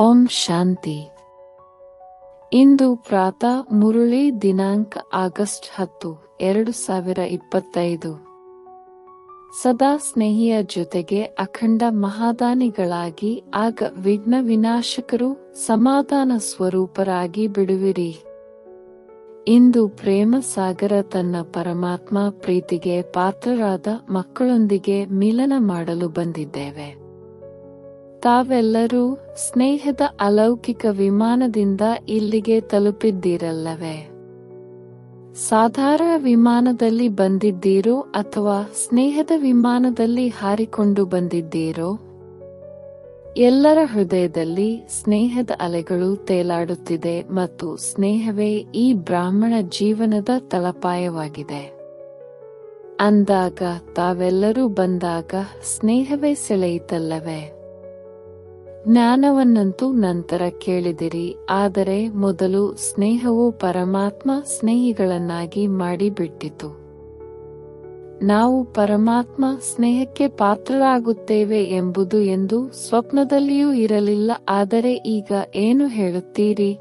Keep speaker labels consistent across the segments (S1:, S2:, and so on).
S1: ಓಂ ಶಾಂತಿ. ಇಂದು ಪ್ರಾತಃ ಮುರುಳಿ ದಿನಾಂಕ ಆಗಸ್ಟ್ ಹತ್ತು, ಎರಡು ಸಾವಿರ ಇಪ್ಪತ್ತೈದು. ಸದಾ ಸ್ನೇಹಿಯ ಜೊತೆಗೆ ಅಖಂಡ ಮಹಾದಾನಿಗಳಾಗಿ, ಆಗ ವಿಘ್ನ ವಿನಾಶಕರು ಸಮಾಧಾನ ಸ್ವರೂಪರಾಗಿ ಬಿಡುವಿರಿ. ಇಂದು ಪ್ರೇಮ ಸಾಗರ ತನ್ನ ಪರಮಾತ್ಮ ಪ್ರೀತಿಗೆ ಪಾತ್ರರಾದ ಮಕ್ಕಳೊಂದಿಗೆ ಮಿಲನ ಮಾಡಲು ಬಂದಿದ್ದೇವೆ. ತಾವೆಲ್ಲರೂ ಸ್ನೇಹದ ಅಲೌಕಿಕ ವಿಮಾನದಿಂದ ಇಲ್ಲಿಗೆ ತಲುಪಿದ್ದೀರಲ್ಲವೇ? ಸಾಧಾರಣ ವಿಮಾನದಲ್ಲಿ ಬಂದಿದ್ದೀರೋ ಅಥವಾ ಸ್ನೇಹದ ವಿಮಾನದಲ್ಲಿ ಹಾರಿಕೊಂಡು ಬಂದಿದ್ದೀರೋ? ಎಲ್ಲರ ಹೃದಯದಲ್ಲಿ ಸ್ನೇಹದ ಅಲೆಗಳು ತೇಲಾಡುತ್ತಿದೆ ಮತ್ತು ಸ್ನೇಹವೇ ಈ ಬ್ರಾಹ್ಮಣ ಜೀವನದ ತಳಪಾಯವಾಗಿದೆ. ಅಂದಾಗ ತಾವೆಲ್ಲರೂ ಬಂದಾಗ ಸ್ನೇಹವೇ ಸೆಳೆಯಿತಲ್ಲವೇ? ಜ್ಞಾನವನ್ನಂತೂ ನಂತರ ಕೇಳಿದಿರಿ, ಆದರೆ ಮೊದಲು ಸ್ನೇಹವು ಪರಮಾತ್ಮ ಸ್ನೇಹಿಗಳನ್ನಾಗಿ ಮಾಡಿಬಿಟ್ಟಿತು. ನಾವು ಪರಮಾತ್ಮ ಸ್ನೇಹಕ್ಕೆ ಪಾತ್ರರಾಗುತ್ತೇವೆ ಎಂಬುದು ಎಂದು ಸ್ವಪ್ನದಲ್ಲಿಯೂ ಇರಲಿಲ್ಲ, ಆದರೆ ಈಗ ಏನು ಹೇಳುತ್ತೀರಿ?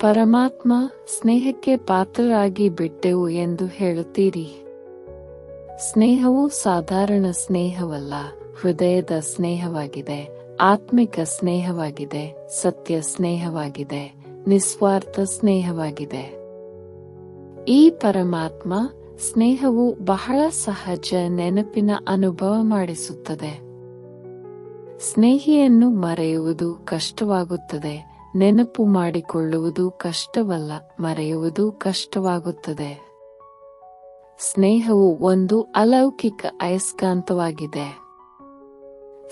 S1: ಪರಮಾತ್ಮ ಸ್ನೇಹಕ್ಕೆ ಪಾತ್ರರಾಗಿ ಬಿಟ್ಟೆವು ಎಂದು ಹೇಳುತ್ತೀರಿ. ಸ್ನೇಹವು ಸಾಧಾರಣ ಸ್ನೇಹವಲ್ಲ, ಹೃದಯದ ಸ್ನೇಹವಾಗಿದೆ. ಆತ್ಮಿಕ ಸ್ನೇಹವಾಗಿದೆ, ಸತ್ಯ ಸ್ನೇಹವಾಗಿದೆ, ನಿಸ್ವಾರ್ಥ ಸ್ನೇಹವಾಗಿದೆ. ಈ ಪರಮಾತ್ಮ ಸ್ನೇಹವು ಬಹಳ ಸಹಜ ನೆನಪಿನ ಅನುಭವ ಮಾಡಿಸುತ್ತದೆ. ಸ್ನೇಹಿಯನ್ನು ಮರೆಯುವುದು ಕಷ್ಟವಾಗುತ್ತದೆ, ನೆನಪು ಮಾಡಿಕೊಳ್ಳುವುದು ಕಷ್ಟವಲ್ಲ, ಮರೆಯುವುದು ಕಷ್ಟವಾಗುತ್ತದೆ. ಸ್ನೇಹವು ಒಂದು ಅಲೌಕಿಕ ಅಯಸ್ಕಾಂತವಾಗಿದೆ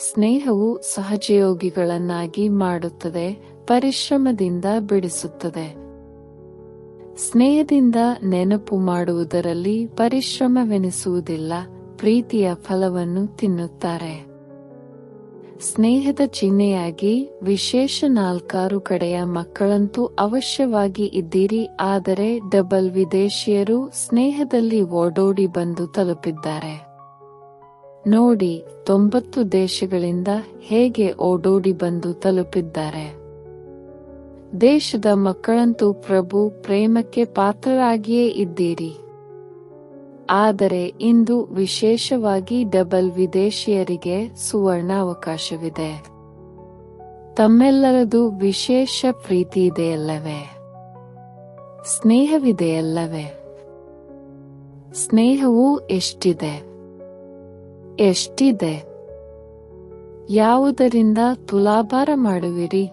S1: ಸ್ನೇಹವು ಸಹಜಯೋಗಿಗಳನ್ನಾಗಿ ಮಾಡುತ್ತದೆ, ಪರಿಶ್ರಮದಿಂದ ಬಿಡಿಸುತ್ತದೆ. ಸ್ನೇಹದಿಂದ ನೆನಪು ಮಾಡುವುದರಲ್ಲಿ ಪರಿಶ್ರಮವೆನಿಸುವುದಿಲ್ಲ, ಪ್ರೀತಿಯ ಫಲವನ್ನು ತಿನ್ನುತ್ತಾರೆ. ಸ್ನೇಹದ ಚಿಹ್ನೆಯಾಗಿ ವಿಶೇಷ ನಾಲ್ಕಾರು ಕಡೆಯ ಮಕ್ಕಳಂತೂ ಅವಶ್ಯವಾಗಿ ಇದ್ದೀರಿ, ಆದರೆ ಡಬಲ್ ವಿದೇಶಿಯರು ಸ್ನೇಹದಲ್ಲಿ ಓಡೋಡಿ ಬಂದು ತಲುಪಿದ್ದಾರೆ. ನೋಡಿ ತೊಂಬತ್ತು ದೇಶಗಳಿಂದ ಹೇಗೆ ಓಡೋಡಿ ಬಂದು ತಲುಪಿದ್ದಾರೆ. ದೇಶದ ಮಕ್ಕಳಂತೂ ಪ್ರಭು ಪ್ರೇಮಕ್ಕೆ ಪಾತ್ರರಾಗಿಯೇ ಇದ್ದೀರಿ. ಆದರೆ ಇಂದು ವಿಶೇಷವಾಗಿ ಡಬಲ್ ವಿದೇಶಿಯರಿಗೆ ಸುವರ್ಣ ಅವಕಾಶವಿದೆ ತಮ್ಮೆಲ್ಲರದು ವಿಶೇಷ ಪ್ರೀತಿ ಇದೆಯಲ್ಲವೇ? ಸ್ನೇಹವಿದೆಯಲ್ಲವೇ? ಸ್ನೇಹವೂ ಎಷ್ಟಿದೆ? ಎಷ್ಟಿದೆ? ಯಾವುದರಿಂದ ತುಲಾಭಾರ ಮಾಡುವಿರಿ?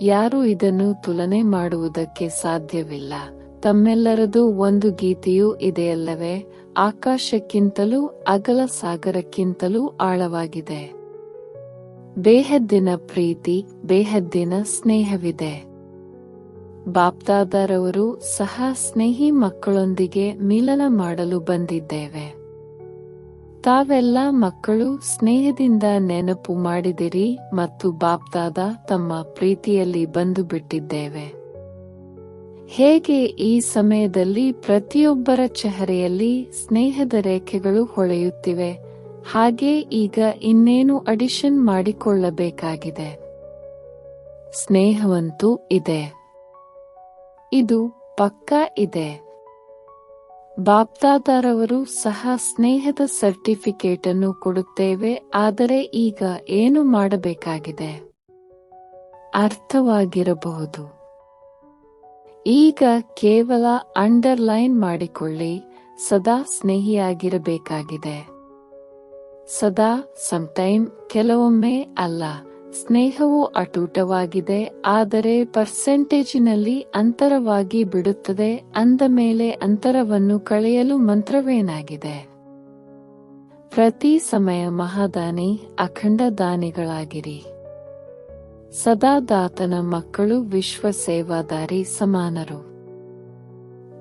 S1: ಯಾರು ಇದನ್ನು ತುಲನೆ ಮಾಡುವುದಕ್ಕೆ ಸಾಧ್ಯವಿಲ್ಲ. ತಮ್ಮೆಲ್ಲರದು ಒಂದು ಗೀತೆಯೂ ಇದೆಯಲ್ಲವೇ? ಆಕಾಶಕ್ಕಿಂತಲೂ ಅಗಲ ಸಾಗರಕ್ಕಿಂತಲೂ ಆಳವಾಗಿದೆ. ಬೇಹದ್ದಿನ ಪ್ರೀತಿ, ಬೇಹದ್ದಿನ ಸ್ನೇಹವಿದೆ. ಬಾಪ್ದಾದರವರು ಸಹ ಸ್ನೇಹಿ ಮಕ್ಕಳೊಂದಿಗೆ ಮಿಲನ ಮಾಡಲು ಬಂದಿದ್ದೇವೆ. ತಾವೆಲ್ಲ ಮಕ್ಕಳು ಸ್ನೇಹದಿಂದ ನೆನಪು ಮಾಡಿದಿರಿ ಮತ್ತು ಬಾಪ್ದಾದ ತಮ್ಮ ಪ್ರೀತಿಯಲ್ಲಿ ಬಂದು ಬಿಟ್ಟಿದ್ದೇವೆ ಹೇಗೆ ಈ ಸಮಯದಲ್ಲಿ ಪ್ರತಿಯೊಬ್ಬರ ಚಹರೆಯಲ್ಲಿ ಸ್ನೇಹದ ರೇಖೆಗಳು ಹೊಳೆಯುತ್ತಿವೆ, ಹಾಗೆ ಈಗ ಇನ್ನೇನು ಅಡಿಷನ್ ಮಾಡಿಕೊಳ್ಳಬೇಕಾಗಿದೆ? ಸ್ನೇಹವಂತೂ ಇದೆ. ಇದು ಪಕ್ಕಾ ಇದೆ. ಬಾಪ್ದಾದಾರವರು ಸಹ ಸ್ನೇಹದ ಸರ್ಟಿಫಿಕೇಟ್ ಅನ್ನು ಕೊಡುತ್ತೇವೆ, ಆದರೆ ಈಗ ಏನು ಮಾಡಬೇಕಾಗಿದೆ? ಅರ್ಥವಾಗಿರಬಹುದು. ಈಗ ಕೇವಲ ಅಂಡರ್ಲೈನ್ ಮಾಡಿಕೊಳ್ಳಿ, ಸದಾ ಸ್ನೇಹಿಯಾಗಿರಬೇಕಾಗಿದೆ. ಸದಾ ಸಮಟೈಮ್ ಕೆಲವೊಮ್ಮೆ ಅಲ್ಲ. ಸ್ನೇಹವು ಅಟೂಟವಾಗಿದೆ ಆದರೆ ಪರ್ಸೆಂಟೇಜಿನಲ್ಲಿ ಅಂತರವಾಗಿ ಬಿಡುತ್ತದೆ, ಅಂದ ಮೇಲೆ ಅಂತರವನ್ನು ಕಳೆಯಲು ಮಂತ್ರವೇನಾಗಿದೆ? ಪ್ರತಿ ಸಮಯ ಮಹಾದಾನಿ, ಅಖಂಡ ದಾನಿಗಳಾಗಿರಿ. ಸದಾ ದಾತನ ಮಕ್ಕಳು ವಿಶ್ವ ಸೇವಾದಾರಿ ಸಮಾನರು.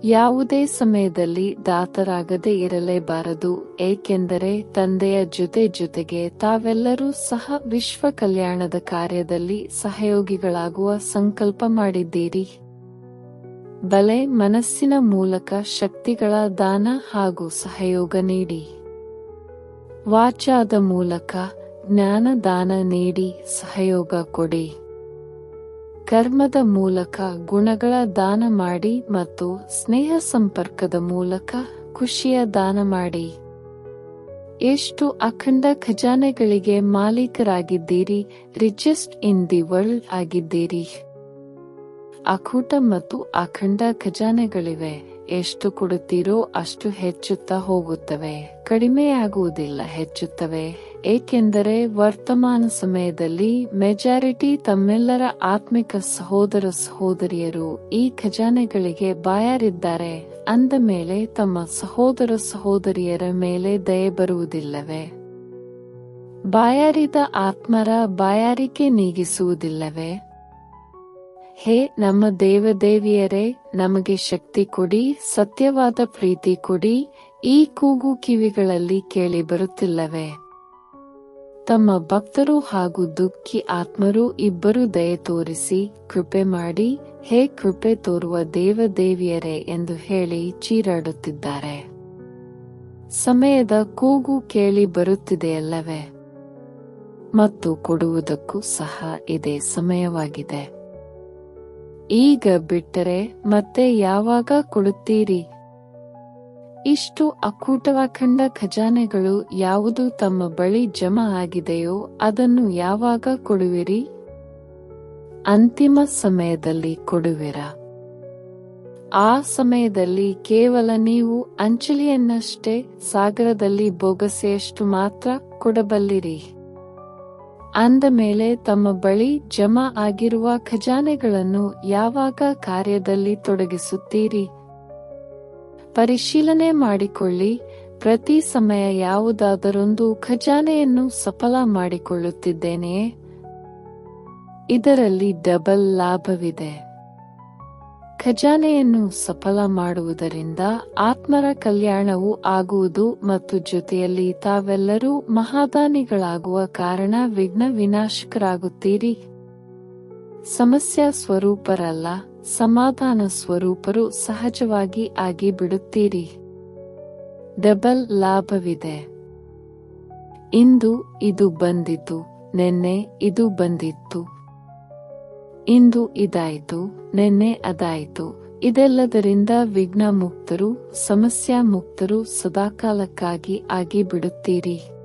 S1: ಯಾವುದೇ ಸಮಯದಲ್ಲಿ ದಾತರಾಗದೇ ಇರಲೇಬಾರದು, ಏಕೆಂದರೆ ತಂದೆಯ ಜೊತೆ ಜೊತೆಗೆ ತಾವೆಲ್ಲರೂ ಸಹ ವಿಶ್ವ ಕಲ್ಯಾಣದ ಕಾರ್ಯದಲ್ಲಿ ಸಹಯೋಗಿಗಳಾಗುವ ಸಂಕಲ್ಪ ಮಾಡಿದ್ದೀರಿ. ಬಲೆ ಮನಸ್ಸಿನ ಮೂಲಕ ಶಕ್ತಿಗಳ ದಾನ ಹಾಗೂ ಸಹಯೋಗ ನೀಡಿ. ವಾಚಾದ ಮೂಲಕ ಜ್ಞಾನ ದಾನ ನೀಡಿ ಸಹಯೋಗ ಕೊಡಿ. ಕರ್ಮದ ಮೂಲಕ ಗುಣಗಳ ದಾನ ಮಾಡಿ ಮತ್ತು ಸ್ನೇಹ ಸಂಪರ್ಕದ ಮೂಲಕ ಖುಷಿಯ ದಾನ ಮಾಡಿ. ಎಷ್ಟು ಅಖಂಡ ಖಜಾನೆಗಳಿಗೆ ಮಾಲೀಕರಾಗಿದ್ದೀರಿ ರಿಚೆಸ್ಟ್ ಇನ್ ದಿ ವರ್ಲ್ಡ್ ಆಗಿದ್ದೀರಿ. ಅಖೂಟ ಮತ್ತು ಅಖಂಡ ಖಜಾನೆಗಳಿವೆ, ಎಷ್ಟು ಕೊಡುತ್ತೀರೋ ಅಷ್ಟು ಹೆಚ್ಚುತ್ತಾ ಹೋಗುತ್ತವೆ, ಕಡಿಮೆಯಾಗುವುದಿಲ್ಲ, ಹೆಚ್ಚುತ್ತವೆ. ಏಕೆಂದರೆ ವರ್ತಮಾನ ಸಮಯದಲ್ಲಿ ಮೆಜಾರಿಟಿ ತಮ್ಮೆಲ್ಲರ ಆತ್ಮಿಕ ಸಹೋದರ ಸಹೋದರಿಯರು ಈ ಖಜಾನೆಗಳಿಗೆ ಬಾಯಾರಿದ್ದಾರೆ. ಅಂದ ಮೇಲೆ ತಮ್ಮ ಸಹೋದರ ಸಹೋದರಿಯರ ಮೇಲೆ ದಯೆ ಬರುವುದಿಲ್ಲವೇ? ಬಾಯಾರಿದ ಆತ್ಮರ ಬಾಯಾರಿಕೆ ನೀಗಿಸುವುದಿಲ್ಲವೇ? ಹೇ ನಮ್ಮ ದೇವದೇವಿಯರೇ, ನಮಗೆ ಶಕ್ತಿ ಕೊಡಿ, ಸತ್ಯವಾದ ಪ್ರೀತಿ ಕೊಡಿ, ಈ ಕೂಗು ಕಿವಿಗಳಲ್ಲಿ ಕೇಳಿ ಬರುತ್ತಿಲ್ಲವೇ? ತಮ್ಮ ಭಕ್ತರು ಹಾಗೂ ದುಃಖಿ ಆತ್ಮರು ಇಬ್ಬರು ದಯೆ ತೋರಿಸಿ ಕೃಪೆ ಮಾಡಿ, ಹೇ ಕೃಪೆ ತೋರುವ ದೇವದೇವಿಯರೇ ಎಂದು ಹೇಳಿ ಚೀರಾಡುತ್ತಿದ್ದಾರೆ. ಸಮಯದ ಕೂಗು ಕೇಳಿ ಬರುತ್ತಿದೆಯಲ್ಲವೇ? ಮತ್ತು ಕೊಡುವುದಕ್ಕೂ ಸಹ ಇದೇ ಸಮಯವಾಗಿದೆ. ಈಗ ಬಿಟ್ಟರೆ ಮತ್ತೆ ಯಾವಾಗ ಕೊಡುತ್ತೀರಿ? ಇಷ್ಟು ಅಕೂಟವಾಖಂಡ ಖಜಾನೆಗಳು ಯಾವುದು ತಮ್ಮ ಬಳಿ ಜಮಾ ಆಗಿದೆಯೋ ಅದನ್ನು ಯಾವಾಗ ಕೊಡುವಿರಿ? ಅಂತಿಮ ಸಮಯದಲ್ಲಿ ಕೊಡುವಿರ? ಆ ಸಮಯದಲ್ಲಿ ಕೇವಲ ನೀವು ಅಂಚಲಿಯನ್ನಷ್ಟೇ ಸಾಗರದಲ್ಲಿ ಬೊಗಸೆಯಷ್ಟು ಮಾತ್ರ ಕೊಡಬಲ್ಲಿರಿ. ಅಂದ ಮೇಲೆ ತಮ್ಮ ಬಳಿ ಜಮಾ ಆಗಿರುವ ಖಜಾನೆಗಳನ್ನು ಯಾವಾಗ ಕಾರ್ಯದಲ್ಲಿ ತೊಡಗಿಸುತ್ತೀರಿ? ಪರಿಶೀಲನೆ ಮಾಡಿಕೊಳ್ಳಿ. ಪ್ರತಿ ಸಮಯ ಯಾವುದಾದರೊಂದು ಖಜಾನೆಯನ್ನು ಸಫಲ ಮಾಡಿಕೊಳ್ಳುತ್ತಿದ್ದೇನೆಯೇ ಇದರಲ್ಲಿ ಡಬಲ್ ಲಾಭವಿದೆ. ಖಜಾನೆಯನ್ನು ಸಫಲ ಮಾಡುವುದರಿಂದ ಆತ್ಮರ ಕಲ್ಯಾಣವೂ ಆಗುವುದು ಮತ್ತು ಜೊತೆಯಲ್ಲಿ ತಾವೆಲ್ಲರೂ ಮಹಾದಾನಿಗಳಾಗುವ ಕಾರಣ ವಿಘ್ನ ವಿನಾಶಕರಾಗುತ್ತೀರಿ. ಸಮಸ್ಯಾ ಸ್ವರೂಪರಲ್ಲ. ಸಮಾಧಾನ ಸ್ವರೂಪರು ಸಹಜವಾಗಿ ಆಗಿ ಬಿಡುತ್ತೀರಿ. ಡಬಲ್ ಲಾಭವಿದೆ. ಇಂದು ಇದು ಬಂದಿತು, ನೆನ್ನೆ ಇದು ಬಂದಿತ್ತು. ಇಂದು ಇದಾಯಿತು, ನೆನ್ನೆ ಅದಾಯಿತು. ಇದೆಲ್ಲದರಿಂದ ವಿಘ್ನ ಮುಕ್ತರು, ಸಮಸ್ಯಾ ಮುಕ್ತರು ಸದಾಕಾಲಕ್ಕಾಗಿ ಆಗಿ ಬಿಡುತ್ತೀರಿ.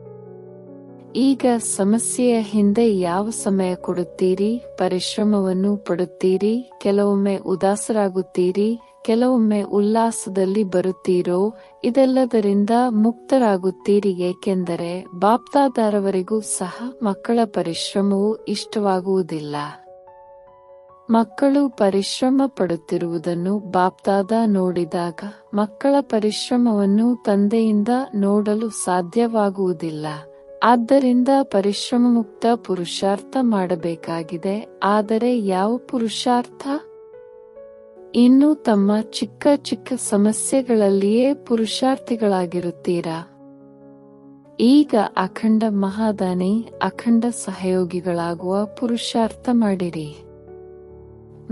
S1: ಈಗ ಸಮಸ್ಯೆಯ ಹಿಂದೆ ಯಾವ ಸಮಯ ಕೊಡುತ್ತೀರಿ? ಪರಿಶ್ರಮವನ್ನು ಪಡುತ್ತೀರಿ? ಕೆಲವೊಮ್ಮೆ ಉದಾಸರಾಗುತ್ತೀರಿ? ಕೆಲವೊಮ್ಮೆ ಉಲ್ಲಾಸದಲ್ಲಿ ಬರುತ್ತೀರೋ? ಇದೆಲ್ಲದರಿಂದ ಮುಕ್ತರಾಗುತ್ತೀರಿ, ಏಕೆಂದರೆ ಬಾಪ್ತಾದಾರವರಿಗೂ ಸಹ ಮಕ್ಕಳ ಪರಿಶ್ರಮವು ಇಷ್ಟವಾಗುವುದಿಲ್ಲ. ಮಕ್ಕಳು ಪರಿಶ್ರಮ ಪಡುತ್ತಿರುವುದನ್ನು ಬಾಪ್ತಾದ ನೋಡಿದಾಗ ಮಕ್ಕಳ ಪರಿಶ್ರಮವನ್ನು ತಂದೆಯಿಂದ ನೋಡಲು ಸಾಧ್ಯವಾಗುವುದಿಲ್ಲ. ಆದ್ದರಿಂದ ಪರಿಶ್ರಮ ಮುಕ್ತ ಪುರುಷಾರ್ಥ ಮಾಡಬೇಕಾಗಿದೆ, ಆದರೆ ಯಾವ ಪುರುಷಾರ್ಥ? ಇನ್ನು ತಮ್ಮ ಚಿಕ್ಕ ಚಿಕ್ಕ ಸಮಸ್ಯೆಗಳಲ್ಲಿಯೇ ಪುರುಷಾರ್ಥಿಗಳಾಗಿರುತ್ತೀರಾ? ಈಗ ಅಖಂಡ ಮಹಾದಾನಿ, ಅಖಂಡ ಸಹಯೋಗಿಗಳಾಗುವ ಪುರುಷಾರ್ಥ ಮಾಡಿರಿ.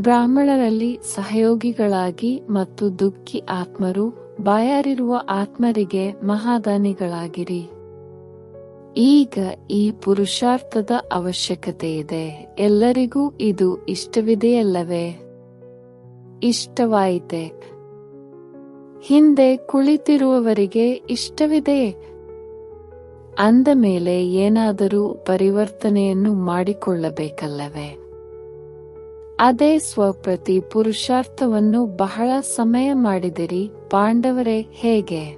S1: ಬ್ರಾಹ್ಮಣರಲ್ಲಿ ಸಹಯೋಗಿಗಳಾಗಿ ಮತ್ತು ದುಃಖಿ ಆತ್ಮರು, ಬಾಯಾರಿರುವ ಆತ್ಮರಿಗೆ ಮಹಾದಾನಿಗಳಾಗಿರಿ. ಈಗ ಈ ಪುರುಷಾರ್ಥದ ಅವಶ್ಯಕತೆ ಇದೆ. ಎಲ್ಲರಿಗೂ ಇದು ಇಷ್ಟವಿದೆಯಲ್ಲವೇ ಇಷ್ಟವಾಯಿತೆ? ಹಿಂದೆ ಕುಳಿತಿರುವವರಿಗೆ ಇಷ್ಟವಿದೆ? ಅಂದ ಮೇಲೆ ಏನಾದರೂ ಪರಿವರ್ತನೆಯನ್ನು ಮಾಡಿಕೊಳ್ಳಬೇಕಲ್ಲವೇ? ಅದೇ ಸ್ವಪ್ರತಿ ಪುರುಷಾರ್ಥವನ್ನು ಬಹಳ ಸಮಯ ಮಾಡಿದಿರಿ. ಪಾಂಡವರೇ, ಹೇಗೆ?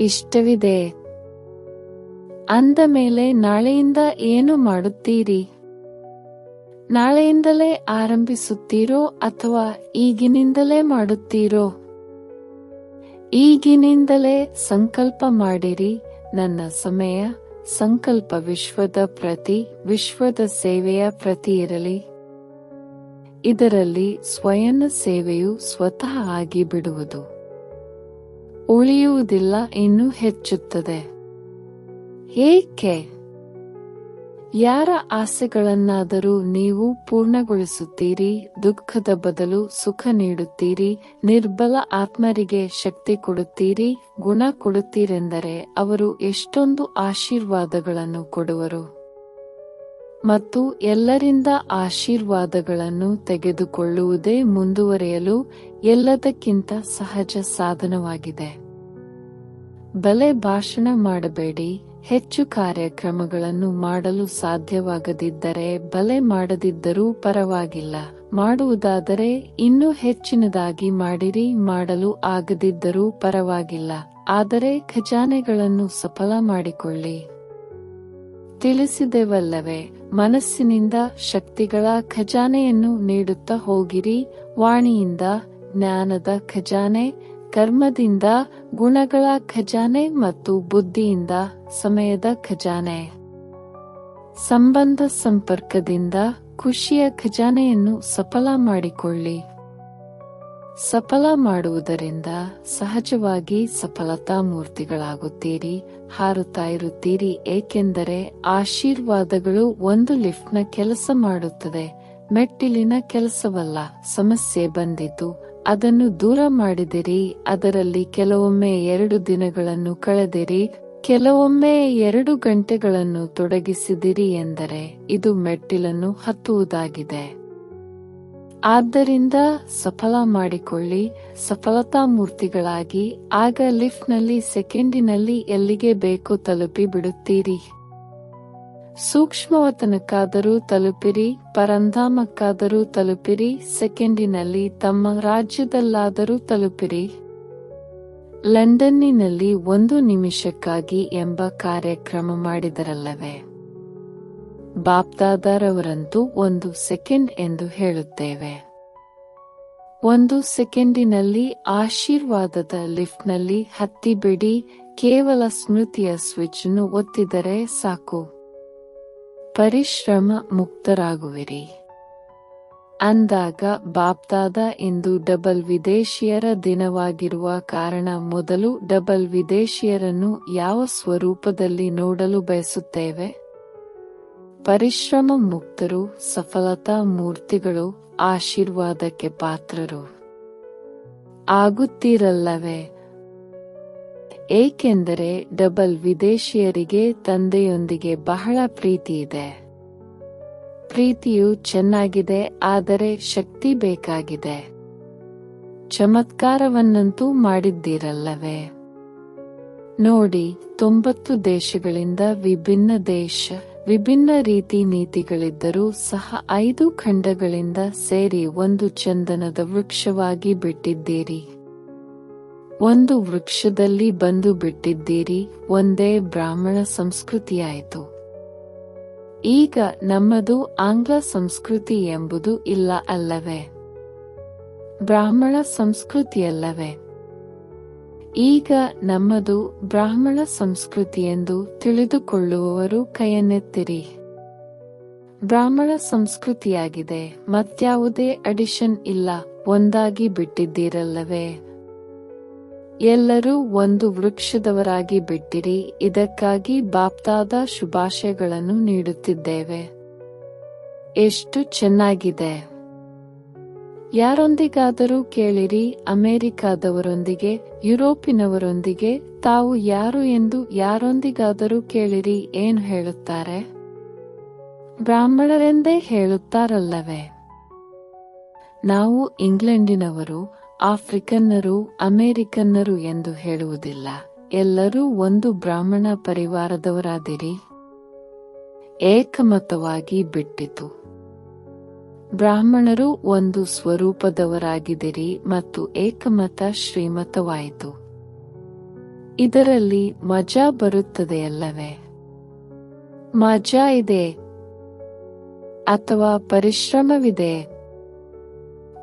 S1: ಇಷ್ಟವಿದೆ. ಅಂದ ಮೇಲೆ ನಾಳೆಯಿಂದ ಏನು ಮಾಡುತ್ತೀರಿ? ನಾಳೆಯಿಂದಲೇ ಆರಂಭಿಸುತ್ತೀರೋ ಅಥವಾ ಈಗಿನಿಂದಲೇ ಮಾಡುತ್ತೀರೋ? ಈಗಿನಿಂದಲೇ ಸಂಕಲ್ಪ ಮಾಡಿರಿ, ನನ್ನ ಸಮಯ ಸಂಕಲ್ಪ ವಿಶ್ವದ ಪ್ರತಿ, ವಿಶ್ವದ ಸೇವೆಯ ಪ್ರತಿ ಇರಲಿ. ಇದರಲ್ಲಿ ಸ್ವಯಂ ಸೇವೆಯು ಸ್ವತಃ ಆಗಿ ಬಿಡುವುದು ಉಳಿಯುವುದಿಲ್ಲ, ಇನ್ನೂ ಹೆಚ್ಚುತ್ತದೆ. ಏಕೆ? ಯಾರ ಆಸೆಗಳನ್ನಾದರೂ ನೀವು ಪೂರ್ಣಗೊಳಿಸುತ್ತೀರಿ, ದುಃಖದ ಬದಲು ಸುಖ ನೀಡುತ್ತೀರಿ, ನಿರ್ಬಲ ಆತ್ಮರಿಗೆ ಶಕ್ತಿ ಕೊಡುತ್ತೀರಿ, ಗುಣ ಕೊಡುತ್ತೀರೆಂದರೆ ಅವರು ಎಷ್ಟೊಂದು ಆಶೀರ್ವಾದಗಳನ್ನು ಕೊಡುವರು. ಮತ್ತು ಎಲ್ಲರಿಂದ ಆಶೀರ್ವಾದಗಳನ್ನು ತೆಗೆದುಕೊಳ್ಳುವುದೇ ಮುಂದುವರೆಯಲು ಎಲ್ಲದಕ್ಕಿಂತ ಸಹಜ ಸಾಧನವಾಗಿದೆ. ಬಲೆ ಭಾಷಣ ಮಾಡಬೇಡಿ ಹೆಚ್ಚು ಕಾರ್ಯಕ್ರಮಗಳನ್ನು ಮಾಡಲು ಸಾಧ್ಯವಾಗದಿದ್ದರೆ ಬಲೆ ಮಾಡದಿದ್ದರೂ ಪರವಾಗಿಲ್ಲ. ಮಾಡುವುದಾದರೆ ಇನ್ನೂ ಹೆಚ್ಚಿನದಾಗಿ ಮಾಡಿರಿ, ಮಾಡಲು ಆಗದಿದ್ದರೂ ಪರವಾಗಿಲ್ಲ. ಆದರೆ ಖಜಾನೆಗಳನ್ನು ಸಫಲ ಮಾಡಿಕೊಳ್ಳಿ. ತಿಳಿಸಿದೆವಲ್ಲವೇ, ಮನಸ್ಸಿನಿಂದ ಶಕ್ತಿಗಳ ಖಜಾನೆಯನ್ನು ನೀಡುತ್ತಾ ಹೋಗಿರಿ. ವಾಣಿಯಿಂದ, ಜ್ಞಾನದ ಖಜಾನೆ, ಕರ್ಮದಿಂದ ಗುಣಗಳ ಖಜಾನೆ ಮತ್ತು ಬುದ್ಧಿಯಿಂದ ಸಮಯದ ಖಜಾನೆ. ಸಂಬಂಧ ಸಂಪರ್ಕದಿಂದ ಖುಷಿಯ ಖಜಾನೆಯನ್ನು ಸಫಲ ಮಾಡಿಕೊಳ್ಳಿ. ಸಫಲ ಮಾಡುವುದರಿಂದ ಸಹಜವಾಗಿ ಸಫಲತಾ ಮೂರ್ತಿಗಳಾಗುತ್ತೀರಿ, ಹಾರುತ್ತಾ ಇರುತ್ತೀರಿ, ಏಕೆಂದರೆ ಆಶೀರ್ವಾದಗಳು ಒಂದು ಲಿಫ್ಟ್ನ ಕೆಲಸ ಮಾಡುತ್ತದೆ, ಮೆಟ್ಟಿಲಿನ ಕೆಲಸವಲ್ಲ, ಸಮಸ್ಯೆ ಬಂದಿತು ಅದನ್ನು ದೂರ ಮಾಡಿದಿರಿ, ಅದರಲ್ಲಿ ಕೆಲವೊಮ್ಮೆ ಎರಡು ದಿನಗಳನ್ನು ಕಳೆದಿರಿ, ಕೆಲವೊಮ್ಮೆ ಎರಡು ಗಂಟೆಗಳನ್ನು ತೊಡಗಿಸಿದಿರಿ ಎಂದರೆ ಇದು ಮೆಟ್ಟಿಲನ್ನು ಹತ್ತುವುದಾಗಿದೆ. ಆದ್ದರಿಂದ ಸಫಲ ಮಾಡಿಕೊಳ್ಳಿ, ಸಫಲತಾ ಮೂರ್ತಿಗಳಾಗಿ, ಆಗ ಲಿಫ್ಟ್ನಲ್ಲಿ, ಸೆಕೆಂಡಿನಲ್ಲಿ ಎಲ್ಲಿಗೆ ಬೇಕು ತಲುಪಿ ಬಿಡುತ್ತೀರಿ. ಸೂಕ್ಷ್ಮವತನಕ್ಕಾದರೂ ತಲುಪಿರಿ, ಪರಂಧಾಮಕ್ಕಾದರೂ ತಲುಪಿರಿ, ಸೆಕೆಂಡಿನಲ್ಲಿ ತಮ್ಮ ರಾಜ್ಯದಲ್ಲಾದರೂ ತಲುಪಿರಿ. ಲಂಡನ್ನಿನಲ್ಲಿ ಒಂದು ನಿಮಿಷಕ್ಕಾಗಿ ಎಂಬ ಕಾರ್ಯಕ್ರಮ ಮಾಡಿದರಲ್ಲವೇ? ಬಾಪ್ದಾದರವರಂತೂ ಒಂದು ಸೆಕೆಂಡ್ ಎಂದು ಹೇಳುತ್ತೇವೆ. ಒಂದು ಸೆಕೆಂಡಿನಲ್ಲಿ ಆಶೀರ್ವಾದದ ಲಿಫ್ಟ್ನಲ್ಲಿ ಹತ್ತಿಬಿಡಿ, ಕೇವಲ ಸ್ಮೃತಿಯ ಸ್ವಿಚ್ ಅನ್ನು ಒತ್ತಿದರೆ ಸಾಕು. ಪರಿಶ್ರಮ ಮುಕ್ತರಾಗುವಿರಿ. ಅಂದಾಗ ಬಾಪ್ದಾದ ಇಂದು ಡಬಲ್ ವಿದೇಶಿಯರ ದಿನವಾಗಿರುವ ಕಾರಣ ಮೊದಲು ಡಬಲ್ ವಿದೇಶಿಯರನ್ನು ಯಾವ ಸ್ವರೂಪದಲ್ಲಿ ನೋಡಲು ಬಯಸುತ್ತೇವೆ? ಪರಿಶ್ರಮ ಮುಕ್ತರು, ಸಫಲತಾ ಮೂರ್ತಿಗಳು, ಆಶೀರ್ವಾದಕ್ಕೆ ಪಾತ್ರರು. ಆಗುತ್ತೀರಲ್ಲವೇ? ಏಕೆಂದರೆ ಡಬಲ್ ವಿದೇಶಿಯರಿಗೆ ತಂದೆಯೊಂದಿಗೆ ಬಹಳ ಪ್ರೀತಿ ಇದೆ. ಪ್ರೀತಿಯು ಚೆನ್ನಾಗಿದೆ, ಆದರೆ ಶಕ್ತಿ ಬೇಕಾಗಿದೆ. ಚಮತ್ಕಾರವನ್ನಂತೂ ಮಾಡಿದ್ದೀರಲ್ಲವೇ? ನೋಡಿ, ತೊಂಬತ್ತು ದೇಶಗಳಿಂದ ವಿಭಿನ್ನ ದೇಶ, ವಿಭಿನ್ನ ರೀತಿ ನೀತಿಗಳಿದ್ದರೂ ಸಹ ಐದು ಖಂಡಗಳಿಂದ ಸೇರಿ ಒಂದು ಚಂದನದ ವೃಕ್ಷವಾಗಿ ಬಿಟ್ಟಿದ್ದೀರಿ. ಒಂದು ವೃಕ್ಷದಲ್ಲಿ ಬಂದು ಬಿಟ್ಟಿದ್ದೀರಿ, ಒಂದೇ ಬ್ರಾಹ್ಮಣ ಸಂಸ್ಕೃತಿಯಾಯಿತು. ಈಗ ನಮ್ಮದು ಆಂಗ್ಲ ಸಂಸ್ಕೃತಿ ಎಂಬುದು ಇಲ್ಲ ಅಲ್ಲವೇ? ಬ್ರಾಹ್ಮಣ ಸಂಸ್ಕೃತಿಯಲ್ಲವೇ ಈಗ ನಮ್ಮದು ಬ್ರಾಹ್ಮಣ ಸಂಸ್ಕೃತಿ ಎಂದು ತಿಳಿದುಕೊಳ್ಳುವವರು ಕೈಯನ್ನೆತ್ತಿರಿ ಬ್ರಾಹ್ಮಣ ಸಂಸ್ಕೃತಿಯಾಗಿದೆ, ಮತ್ಯಾವುದೇ ಅಡಿಷನ್ ಇಲ್ಲ, ಒಂದಾಗಿ ಬಿಟ್ಟಿದ್ದೀರಲ್ಲವೇ? ಎಲ್ಲರೂ ಒಂದು ವೃಕ್ಷದವರಾಗಿ ಬಿಟ್ಟಿರಿ, ಇದಕ್ಕಾಗಿ ಬಾಪ್ತಾದ ಶುಭಾಶಯಗಳನ್ನು ನೀಡುತ್ತಿದ್ದೇವೆ. ಎಷ್ಟು ಚೆನ್ನಾಗಿದೆ. ಯಾರೊಂದಿಗಾದರೂ ಕೇಳಿರಿ, ಅಮೆರಿಕಾದವರೊಂದಿಗೆ, ಯುರೋಪಿನವರೊಂದಿಗೆ, ತಾವು ಯಾರು ಎಂದು ಯಾರೊಂದಿಗಾದರೂ ಕೇಳಿರಿ, ಏನು ಹೇಳುತ್ತಾರೆ. ಬ್ರಾಹ್ಮಣರೆಂದೇ ಹೇಳುತ್ತಾರಲ್ಲವೇ. ನಾವು ಇಂಗ್ಲೆಂಡಿನವರು ಆಫ್ರಿಕನ್ನರು, ಅಮೆರಿಕನ್ನರು ಎಂದು ಹೇಳುವುದಿಲ್ಲ. ಎಲ್ಲರೂ ಒಂದು ಬ್ರಾಹ್ಮಣ ಪರಿವಾರದವರಾದಿರಿ. ಏಕಮತವಾಗಿ ಬಿಟ್ಟಿತು. ಬ್ರಾಹ್ಮಣರು ಒಂದು ಸ್ವರೂಪದವರಾಗಿದಿರಿ ಮತ್ತು ಏಕಮತ ಶ್ರೀಮತವಾಯಿತು. ಇದರಲ್ಲಿ ಮಜಾ ಬರುತ್ತದೆಯಲ್ಲವೇ? ಮಜಾ ಇದೆ ಅಥವಾ ಪರಿಶ್ರಮವಿದೆ?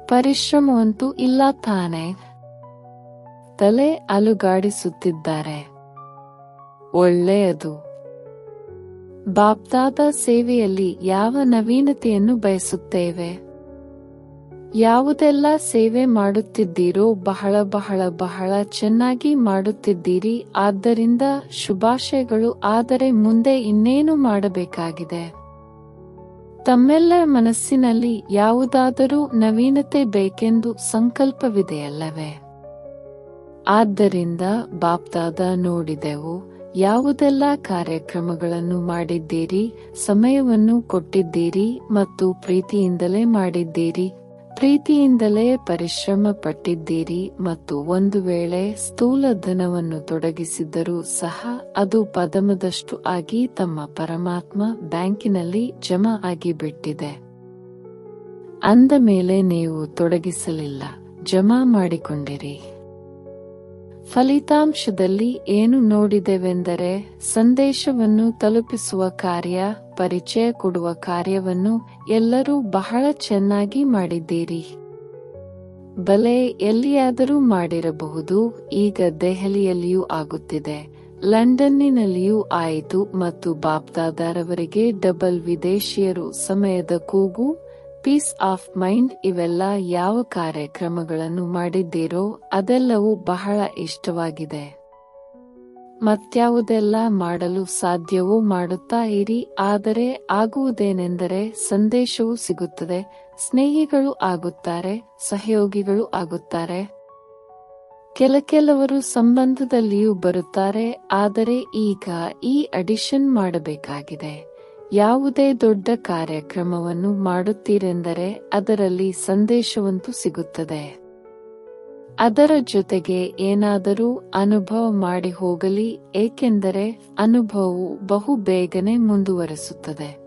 S1: ಪರಿಶ್ರಮವಂತೂ ಇಲ್ಲ ತಾನೆ. ತಲೆ ಅಲುಗಾಡಿಸುತ್ತಿದ್ದಾರೆ. ಒಳ್ಳೆಯದು. ಬಾಪ್ದಾದ ಸೇವೆಯಲ್ಲಿ ಯಾವ ನವೀನತೆಯನ್ನು ಬಯಸುತ್ತೇವೆ? ಯಾವುದೆಲ್ಲ ಸೇವೆ ಮಾಡುತ್ತಿದ್ದೀರೋ ಬಹಳ ಬಹಳ ಬಹಳ ಚೆನ್ನಾಗಿ ಮಾಡುತ್ತಿದ್ದೀರಿ. ಆದ್ದರಿಂದ ಶುಭಾಶಯಗಳು, ಆದರೆ ಮುಂದೆ ಇನ್ನೇನು ಮಾಡಬೇಕಾಗಿದೆ? ತಮ್ಮೆಲ್ಲರ ಮನಸ್ಸಿನಲ್ಲಿ ಯಾವುದಾದರೂ ನವೀನತೆ ಬೇಕೆಂದು ಸಂಕಲ್ಪವಿದೆಯಲ್ಲವೇ? ಆದ್ದರಿಂದ ಬಾಪ್ದಾದ ನೋಡಿದೆವು, ಯಾವುದೆಲ್ಲ ಕಾರ್ಯಕ್ರಮಗಳನ್ನು ಮಾಡಿದ್ದೀರಿ, ಸಮಯವನ್ನು ಕೊಟ್ಟಿದ್ದೀರಿ ಮತ್ತು ಪ್ರೀತಿಯಿಂದಲೇ ಮಾಡಿದ್ದೀರಿ ಪ್ರೀತಿಯಿಂದಲೇ ಪರಿಶ್ರಮ ಪಟ್ಟಿದ್ದೀರಿ ಮತ್ತು ಒಂದು ವೇಳೆ ಸ್ಥೂಲ ಧನವನ್ನು ತೊಡಗಿಸಿದ್ದರೂ ಸಹ ಅದು ಪದಮದಷ್ಟು ಆಗಿ ತಮ್ಮ ಪರಮಾತ್ಮ ಬ್ಯಾಂಕಿನಲ್ಲಿ ಜಮಾ ಆಗಿಬಿಟ್ಟಿದೆ. ಅಂದ ಮೇಲೆ ನೀವು ತೊಡಗಿಸಲಿಲ್ಲ, ಜಮಾ ಮಾಡಿಕೊಂಡಿರಿ. ಫಲಿತಾಂಶದಲ್ಲಿ ಏನು ನೋಡಿದೆವೆಂದರೆ, ಸಂದೇಶವನ್ನು ತಲುಪಿಸುವ ಕಾರ್ಯ ಪರಿಚಯ ಕೊಡುವ ಕಾರ್ಯವನ್ನು ಎಲ್ಲರೂ ಬಹಳ ಚೆನ್ನಾಗಿ ಮಾಡಿದ್ದೀರಿ. ಬಲೆ ಎಲ್ಲಿಯಾದರೂ ಮಾಡಿರಬಹುದು, ಈಗ ದೆಹಲಿಯಲ್ಲಿಯೂ ಆಗುತ್ತಿದೆ. ಲಂಡನ್ನಿನಲ್ಲಿಯೂ ಆಯಿತು ಮತ್ತು ಬಾಪ್ದಾದಾರವರಿಗೆ ಡಬಲ್ ವಿದೇಶಿಯರು ಸಮಯದ ಕೂಗು, ಪೀಸ್ ಆಫ್ ಮೈಂಡ್ ಇವೆಲ್ಲ ಯಾವ ಕಾರ್ಯಕ್ರಮಗಳನ್ನು ಮಾಡಿದ್ದೀರೋ ಅದೆಲ್ಲವೂ ಬಹಳ ಇಷ್ಟವಾಗಿದೆ. ಮತ್ಯಾವುದೆಲ್ಲ ಮಾಡಲು ಸಾಧ್ಯವೋ ಮಾಡುತ್ತಾ ಇರಿ, ಆದರೆ ಆಗುವುದೇನೆಂದರೆ ಸಂದೇಶವು ಸಿಗುತ್ತದೆ, ಸ್ನೇಹಿಗಳು ಆಗುತ್ತಾರೆ, ಸಹಯೋಗಿಗಳು ಆಗುತ್ತಾರೆ. ಕೆಲ ಕೆಲವರು ಸಂಬಂಧದಲ್ಲಿಯೂ ಬರುತ್ತಾರೆ, ಆದರೆ ಈಗ ಈ ಅಡಿಷನ್ ಮಾಡಬೇಕಾಗಿದೆ. ಯಾವುದೇ ದೊಡ್ಡ ಕಾರ್ಯಕ್ರಮವನ್ನು ಮಾಡುತ್ತೀರೆಂದರೆ ಅದರಲ್ಲಿ ಸಂದೇಶವಂತೂ ಸಿಗುತ್ತದೆ. ಅದರ ಜೊತೆಗೆ ಏನಾದರೂ ಅನುಭವ ಮಾಡಿ ಹೋಗಲಿ, ಏಕೆಂದರೆ ಅನುಭವವು ಬಹು ಬೇಗನೆ ಮುಂದುವರೆಸುತ್ತದೆ.